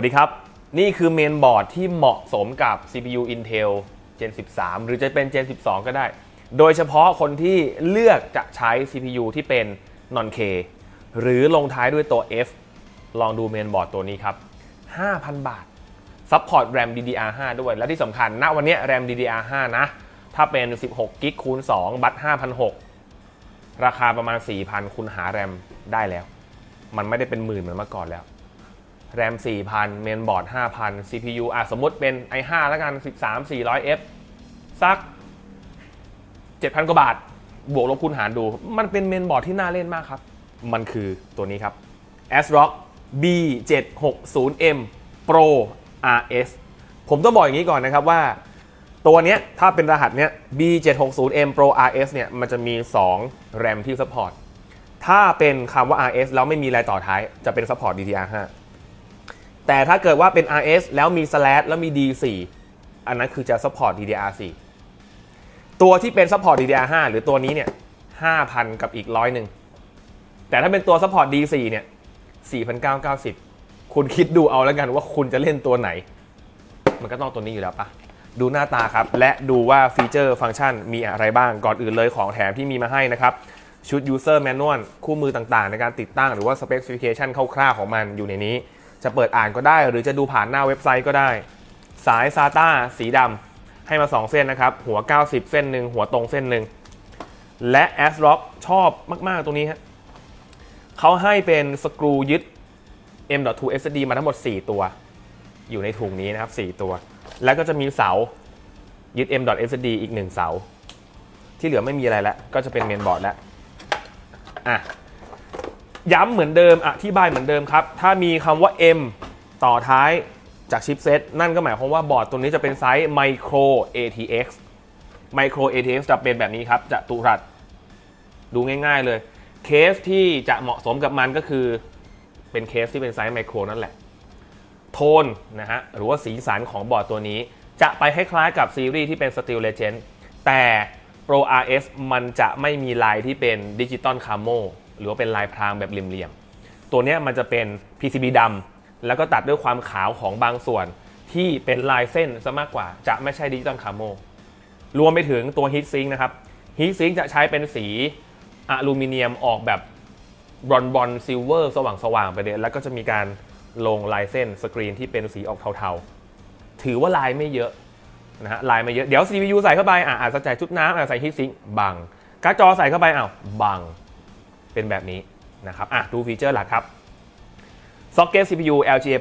วัสดีครับ นี่คือเมนบอร์ดที่เหมาะสมกับ CPU Intel Gen 13 หรือจะเป็น Gen 12 ก็ได้ โดยเฉพาะคนที่เลือกจะใช้ CPU ที่เป็น Non-K หรือลงท้ายด้วยตัว F ลองดูเมนบอร์ดตัวนี้ครับ 5,000 บาทซัพพอร์ต RAM DDR5 ด้วย และที่สำคัญณวันนี้ RAM DDR5 นะ ถ้าเป็น 16กิกคูณ2บัต5,600ราคาประมาณ 4,000 คุณหา RAM ได้แล้ว มันไม่ได้เป็นหมื่นเหมือนเมื่อก่อนแล้ว แรม 4,000 เมนบอร์ด 5,000 CPU อะสมมติเป็น i5 แล้วกัน 13 400F สัก 7,000 กว่าบาท บวกลบคูณหารดู มันเป็นเมนบอร์ดที่น่าเล่นมากครับ มันคือตัวนี้ครับ ASRock B760M Pro RS ผมต้องบอกอย่างนี้ก่อนนะครับว่า ตัวเนี้ยถ้าเป็นรหัสเนี้ย B760M Pro RS เนี่ยมันจะมี2 RAM ที่ support ถ้าเป็นคำว่า RS แล้วไม่มีอะไรต่อท้ายจะเป็น support DDR5 แต่ถ้าเกิดว่าเป็น RS แล้วมี slash แล้วมี D4 อันนั้นคือจะ support DDR4 ตัวที่เป็น support DDR5 หรือตัวนี้เนี่ย5,000 กับอีกร้อยหนึ่ง แต่ถ้าเป็นตัว support D4 เนี่ย4,990 คุณคิดดูเอาแล้วกันว่าคุณจะเล่นตัวไหน มันก็ต้องตัวนี้อยู่แล้วปะดูหน้าตาครับ และดูว่าฟีเจอร์ฟังก์ชันมีอะไรบ้างก่อนอื่นเลยของแถมที่มีมาให้นะครับชุด user manual คู่มือต่างๆ ในการติดตั้งหรือว่า specification คร่าวๆของมันอยู่ในนี้ จะเปิดอ่านก็ได้ หรือจะดูผ่านหน้าเว็บไซต์ก็ได้ สาย SATA สีดำให้มา 2 เส้นนะครับ หัว 90 เส้นหนึ่งหัวตรงเส้นหนึ่งและ a s r o c ชอบมาก ๆ ตรงนี้ฮะเขาให้เป็นสกรูยึด M.2 SSD มาทั้งหมด 4 ตัว อยู่ในถุงนี้นะครับ 4 ตัว แล้วก็จะมีเสายึด M.SSD อีก 1 เสา ที่เหลือไม่มีอะไรแล้ว ก็จะเป็นเมนบอร์ดแล้ว อะ ย้ำเหมือนเดิมอธิบายเหมือนเดิมครับ ถ้ามีคำว่า M ต่อท้ายจากชิปเซตนั่นก็หมายความว่าบอร์ดตัวนี้จะเป็นไซส์ Micro ATX Micro ATX จะเป็นแบบนี้ครับจะตุรัสดูง่ายๆเลย เคสที่จะเหมาะสมกับมันก็คือเป็นเคสที่เป็นไซส์ไมโครนั่นแหละ โทนนะฮะหรือว่าสีสันของบอร์ดตัวนี้ จะไปคล้ายๆกับซีรีส์ที่เป็น Steel Legend แต่ Pro RS มันจะไม่มีลายที่เป็นดิจิตอลคาโม หรือว่าเป็นลายพรางแบบเหลี่ยมๆตัวนี้มันจะเป็น PCB ดำแล้วก็ตัดด้วยความขาวของบางส่วน ที่เป็นลายเส้นซะมากกว่า จะไม่ใช่ดิจิตอลคาโมรวมไปถึงตัว Heat Sink นะครับ Heat Sink จะใช้เป็นสีอลูมิเนียมออกแบบบรอนบอลซิลเวอร์สว่างสว่างๆไปเลยแล้วก็จะมีการลงลายเส้นสกรีนที่เป็นสีออกเทาๆ ถือว่าลายไม่เยอะนะฮะลายไม่เยอะ เดี๋ยว CPU ใส่เข้าไปอะอาจจะใส่ชุดน้ำอาจจะใส่ฮีทซิงค์บังการ์ดจอใส่เข้าไปอ้าวบัง เป็นแบบนี้นะครับอะดูฟีเจอร์หลักครับ Socket CPU LGA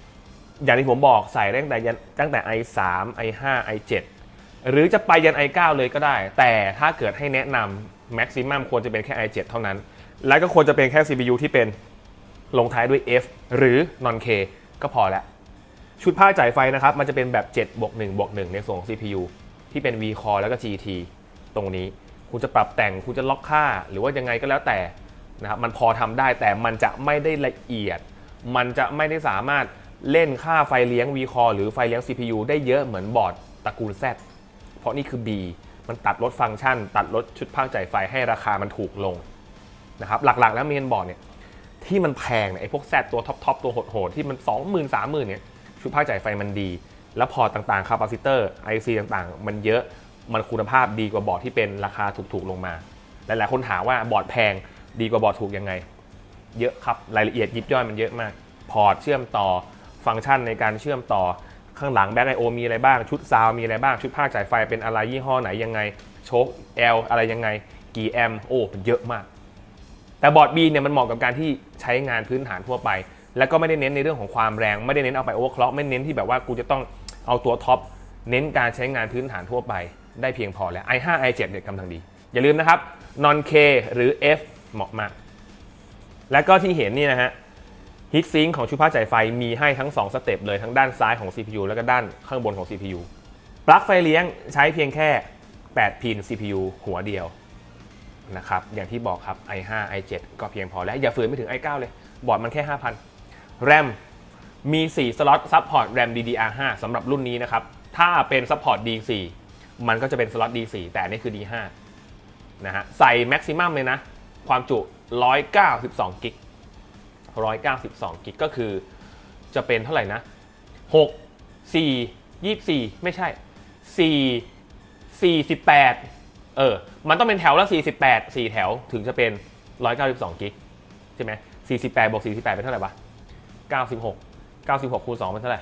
1007 อย่างที่ผมบอกใส่ตั้งแต่ตั้งแต่ i3 i5 i7 หรือจะไปยัน i9 เลยก็ได้ แต่ถ้าเกิดให้แนะนำ maximum ควรจะเป็นแค่ i7 เท่านั้น แล้วก็ควรจะเป็นแค่ CPU ที่เป็นลงท้ายด้วย F หรือ non K ก็พอแล้ว ชุดผ้าจ่ายไฟนะครับ มันจะเป็นแบบ7บวก1บวก1ในส่วนของ CPU ที่เป็น V Core แล้วก็ GT ตรงนี้ คุณจะปรับแต่งคุณจะล็อกค่า หรือว่ายังไงก็แล้วแต่นะครับมันพอทำได้แต่มันจะไม่ได้ละเอียด มันจะไม่ได้สามารถเล่นค่าไฟเลี้ยง v c o หรือไฟเลี้ยง CPU ได้เยอะเหมือนบอร์ดตระกูล Z เพราะนี่คือ B มันตัดลดฟังก์ชัน ตัดลดชุดภาคจ่ายไฟให้ราคามันถูกลงนะครับหลักๆแล้วเมนบอร์ดเนี่ยที่มันแพงเนี่ยไอ้พวก Z ตัวท็อปๆตัวโหดๆที่มัน 20,000 30,000เนี่ยชุดภาคจ่ายไฟมันดี แล้วพอตต่างๆคาปาซิเตอร์ IC ต่างๆ มันเยอะ มันคุณภาพดีกว่าบอร์ดที่เป็นราคาถูกๆลงมา หลายๆคนถามว่าบอร์ดแพงดีกว่าบอร์ดถูกยังไง เยอะครับรายละเอียดยิบย่อยมันเยอะมาก พอร์ตเชื่อมต่อฟังก์ชันในการเชื่อมต่อข้างหลังแบ็คไอโอมีอะไรบ้างชุดซาวมีอะไรบ้างชุดภาคจ่ายไฟเป็นอะไรยี่ห้อไหนยังไงโชค L อลอะไรยังไงกี่แอมป์โอ้มันเยอะมาก แต่บอร์ด B เนี่ยมันเหมาะกับการที่ใช้งานพื้นฐานทั่วไป แล้วก็ไม่ได้เน้นในเรื่องของความแรงไม่ได้เน้นเอาไปโอเวอร์คล็อกไม่เน้นที่แบบว่ากูจะต้องเอาตัวท็อปเน้นการใช้งานพื้นฐานทั่วไป ได้เพียงพอแล้ว i5 i7 เนี่ยกำลังดี อย่าลืมนะครับ non K หรือ F เหมาะมาก และก็ที่เห็นนี่นะฮะฮีทซิงค์ของชุดผ้าจ่ายไฟมีให้ทั้ง 2 สเต็ปเลยทั้งด้านซ้ายของ CPU แล้วก็ด้านข้างบนของ CPU ปลั๊กไฟเลี้ยงใช้เพียงแค่ 8 พิน CPU หัวเดียวนะครับอย่างที่บอกครับ i5 i7 ก็เพียงพอแล้วอย่าฝืนไปถึง i9 เลย บอร์ดมันแค่ 5,000 RAM มี 4 สล็อตซัพพอร์ต RAM DDR5 สำหรับรุ่นนี้นะครับ ถ้าเป็นซัพพอร์ต D4 มันก็จะเป็นสล็อต D4 แต่นี่คือ D5 นะฮะใส่แม็กซิมัมเลยนะ ความจุ 192กิก192กิกก็คือจะเป็นเท่าไหร่นะ 6 4 24 ไม่ใช่ 4 48 เออ มันต้องเป็นแถวละ 48 4 แถวถึงจะเป็น 192กิกใช่ไหม48บวก48 เป็นเท่าไหร่วะ96 96คูณ2เป็นเท่าไหร่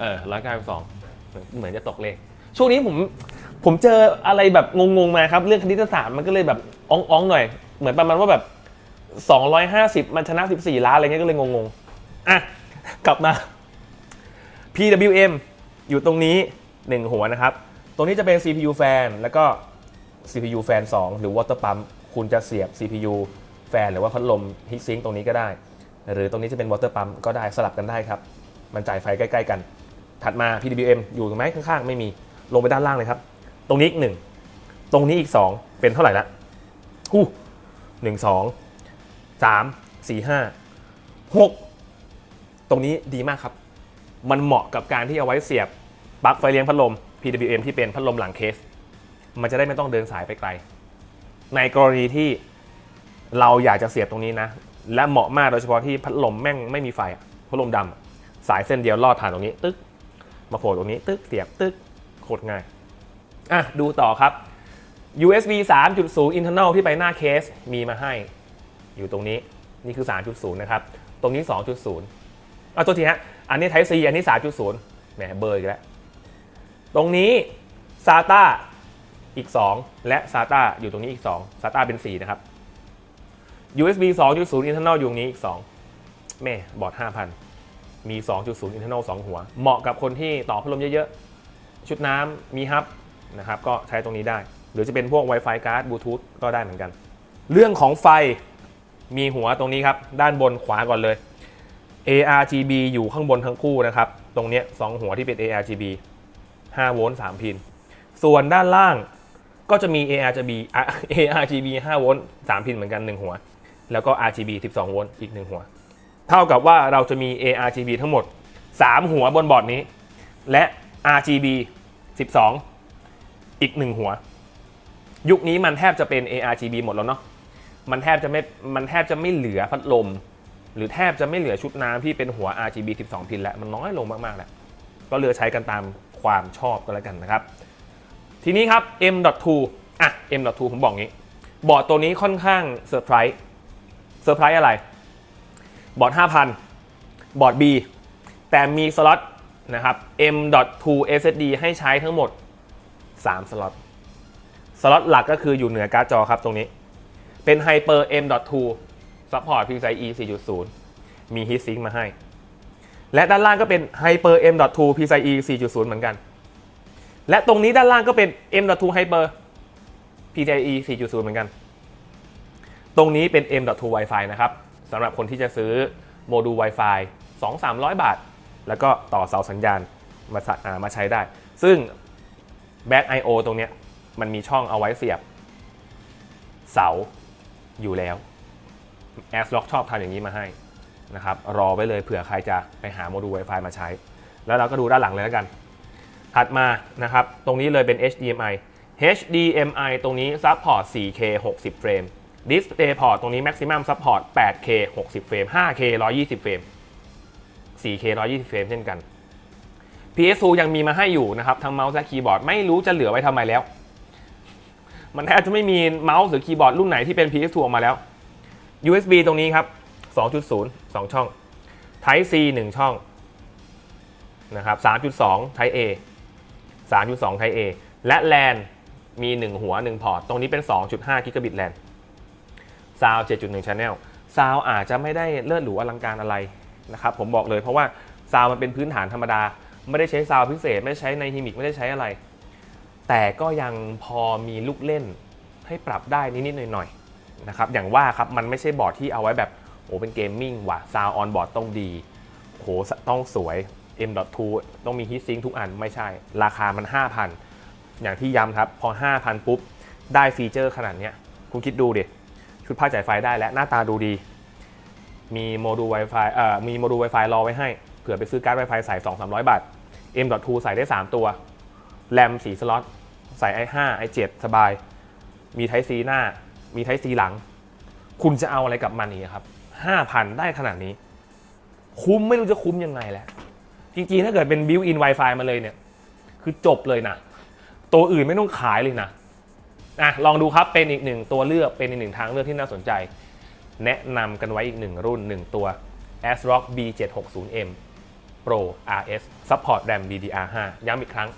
เออ192 เหมือนจะตกเลขช่วงนี้ผมผมเจออะไรแบบงงๆมาครับ เรื่องคณิตศาสตร์มันก็เลยแบบอ้องๆหน่อย เหมือนประมาณว่าแบบ 250 มันชนะ 14 ล้านอะไรเงี้ยก็เลยงงๆอะกลับมา PWM อยู่ตรงนี้ 1 หัวนะครับ ตรงนี้จะเป็น CPU แฟนแล้วก็ CPU แฟน 2 หรือ water pump คุณจะเสียบ CPU แฟนหรือว่าพัดลม heat sink ตรงนี้ก็ได้ หรือตรงนี้จะเป็น water pump ก็ได้สลับกันได้ครับ มันจ่ายไฟใกล้ ๆ กัน ถัดมา PWM อยู่ตรงไหนข้างๆ ไม่มีลงไปด้านล่างเลยครับ ตรงนี้อีกหนึ่งตรงนี้อีก 2 เป็นเท่าไหร่ละหู้หนึ่งสองสามสี่ห้าหกตรงนี้ดีมากครับ มันเหมาะกับการที่เอาไว้เสียบปลั๊กไฟเลี้ยงพัดลม PWM ที่เป็นพัดลมหลังเคส มันจะได้ไม่ต้องเดินสายไปไกล ในกรณีที่เราอยากจะเสียบตรงนี้นะ และเหมาะมากโดยเฉพาะที่พัดลมแม่งไม่มีไฟพัดลมดำสายเส้นเดียวลอดผ่านตรงนี้ ตึ๊ก มาโผล่ตรงนี้ตึ๊กเสียบตึ๊กโคตรง่ายอะดูต่อครับ USB 3.0 internal ที่ไปหน้าเคสมีมาให้อยู่ตรงนี้นี่คือ 3.0 นะครับ ตรงนี้ 2.0เอาตัวทีฮะอันนี้ Type C อันนี้ 3.0แหมเบอร์อีกแล้ว ตรงนี้ SATA อีก 2 และ SATA อยู่ตรงนี้อีก 2 SATA เป็น 4 นะครับ USB 2.0 internal อยู่ตรงนี้อีก 2 แม่บอร์ด5,000 มี 2.0 internal 2 หัว เหมาะกับคนที่ต่อพัดลมเยอะๆ ชุดน้ำมีฮับนะครับก็ใช้ตรงนี้ได้ หรือจะเป็นพวก Wi-Fi การ์ดบลูทูธก็ได้เหมือนกัน เรื่องของไฟมีหัวตรงนี้ครับ ด้านบนขวาก่อนเลย ARGB อยู่ข้างบนทั้งคู่นะครับ ตรงนี้สองหัวที่เป็น ARGB 5 โวลต์ 3 พิน ส่วนด้านล่างก็จะมี ARGB อะ ARGB 5 โวลต์ 3 พินเหมือนกัน 1 หัว แล้วก็ RGB 12 โวลต์ อีก 1 หัว เท่ากับว่าเราจะมี ARGB ทั้งหมด 3 หัวบนบอร์ดนี้ และ RGB 12 อีก 1 หัว ยุคนี้มันแทบจะเป็น ARGB หมดแล้วเนาะมันแทบจะไม่มันแทบจะไม่เหลือพัดลม หรือแทบจะไม่เหลือชุดน้ำที่เป็นหัว RGB 12 พินแล้วมันน้อยลงมากๆแล้วก็เลือกใช้กันตามความชอบก็แล้วกันนะครับ ทีนี้ครับ M.2 อะ M.2 ผมบอกงี้ บอร์ดตัวนี้ค่อนข้างเซอร์ไพรส์เซอร์ไพรส์อะไร บอร์ด5,000 บอร์ด B แต่มีสล็อตนะครับ M.2 SSD ให้ใช้ทั้งหมด 3 สล็อต สล็อตหลักก็คืออยู่เหนือการ์ดจอครับตรงนี้ เป็น Hyper M.2 Support PCIe 4.0 มี Heatsink มาให้ และด้านล่างก็เป็น Hyper M.2 PCIe 4.0 เหมือนกัน และตรงนี้ด้านล่างก็เป็น M.2 Hyper PCIe 4.0 เหมือนกัน ตรงนี้เป็น M.2 Wi-Fi นะครับ สำหรับคนที่จะซื้อโมดูล Wi-Fi 2-300 บาท แล้วก็ต่อเสาสัญญาณมาสัอ่ามาใช้ได้ ซึ่ง Back I/O ตรงเนี้ยมันมีช่องเอาไว้เสียบ เสาอยู่แล้ว a s r o c k ชอบทำอย่างนี้มาให้นะครับรอไว้เลยเผื่อใครจะไปหาโมดูล Wi-Fi มาใช้ แล้วเราก็ดูด้านหลังเลยแล้วกัน ถัดมานะครับ ตรงนี้เลยเป็น HDMI HDMI ตรงนี้ support 4K 60 เฟรม Display port ตรงนี้ maximum support 8K 60 เฟรม 5K 120 เฟรม 4K 120 เฟรมเช่นกัน PS2 ยังมีมาให้อยู่นะครับ ทั้งเมาส์และคีย์บอร์ดไม่รู้จะเหลือไว้ทำไมแล้ว มันแทบจะไม่มีเมาส์หรือคีย์บอร์ดรุ่นไหนที่เป็น PS2 ออกมาแล้ว USB ตรงนี้ครับ 2.0 2 ช่อง Type C 1 ช่องนะครับ 3.2 Type A 3.2 Type A และ LAN มี 1 หัว 1 พอร์ต ตรงนี้เป็น 2.5 Gigabit LAN ซาว7.1 Channel ซาวอาจจะไม่ได้เลิศหรูอลังการอะไรนะครับผมบอกเลยเพราะว่าซาวมันเป็นพื้นฐานธรรมดา ไม่ได้ใช้ซาวพิเศษ ไม่ใช้ในฮิมิกไม่ได้ใช้อะไร แต่ก็ยังพอมีลูกเล่นให้ปรับได้นิดๆหน่อยๆนะครับอย่างว่าครับมันไม่ใช่บอร์ดที่เอาไว้แบบโอ้เป็นเกมมิ่งว่ะซาวออนบอร์ดต้องดีโหต้องสวย M.2 ต้องมีฮีทซิงทุกอันไม่ใช่ ราคามัน 5,000 อย่างที่ย้ำครับ พอ 5,000 ปุ๊บ ได้ฟีเจอร์ขนาดนี้คุณคิดดูดิ ชุดผ้าจ่ายไฟได้และหน้าตาดูดี มีโมดูล Wi-Fi เอ่อมีโมดูล Wi-Fi รอไว้ให้ เผื่อไปซื้อการ์ด Wi-Fi ใส่ 2-300 บาท M.2 ใส่ได้ 3 ตัว แรม4สล็อต ใส่ i5 i7 สบาย มี Type C หน้า มี Type C หลัง คุณจะเอาอะไรกับมันอีกครับ 5,000 ได้ขนาดนี้ คุ้มไม่รู้จะคุ้มยังไงแล้ว จริงๆ ถ้าเกิดเป็นบิวอิน Wi-Fi มาเลยเนี่ย คือจบเลยนะ ตัวอื่นไม่ต้องขายเลยนะ อะลองดูครับเป็นอีกหนึ่งตัวเลือกเป็นอีกหนึ่งทางเลือกที่น่าสนใจ แนะนำกันไว้อีกหนึ่งรุ่นหนึ่งตัว ASRock B760M Pro RS Support RAM DDR5 ย้ำอีกครั้ง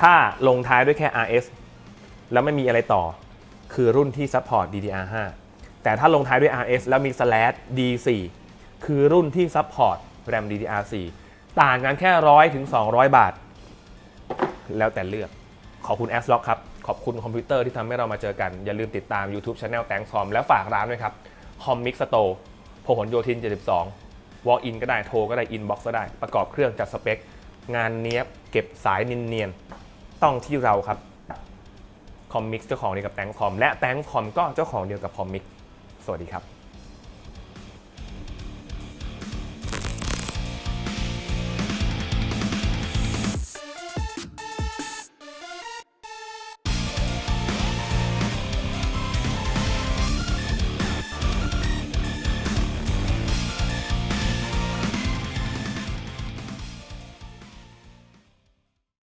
ถ้าลงท้ายด้วยแค่ RS แล้วไม่มีอะไรต่อ คือรุ่นที่ support DDR5 แต่ถ้าลงท้ายด้วย RS แล้วมี slash D4 คือรุ่นที่ support RAM DDR4 ต่างกันแค่ 100ถึง200 บาท แล้วแต่เลือก ขอบคุณ a s l o c k ครับ ขอบคุณคอมพิวเตอร์ที่ทำให้เรามาเจอกัน อย่าลืมติดตาม YouTube Channel แตงคอมแล้วฝากร้านด้วยครับคอมมิกสโตร์พหลโยธิน 72 Walk in ก็ได้โทรก็ได้ Inbox ก็ได้ประกอบเครื่องจัดสเปค งานเนี้ยบเก็บสายเนียนๆต้องที่เราครับคอมมิกเจ้าของเดียวกับแตงคอมและแตงคอมก็เจ้าของเดียวกับคอมมิกสวัสดีครับ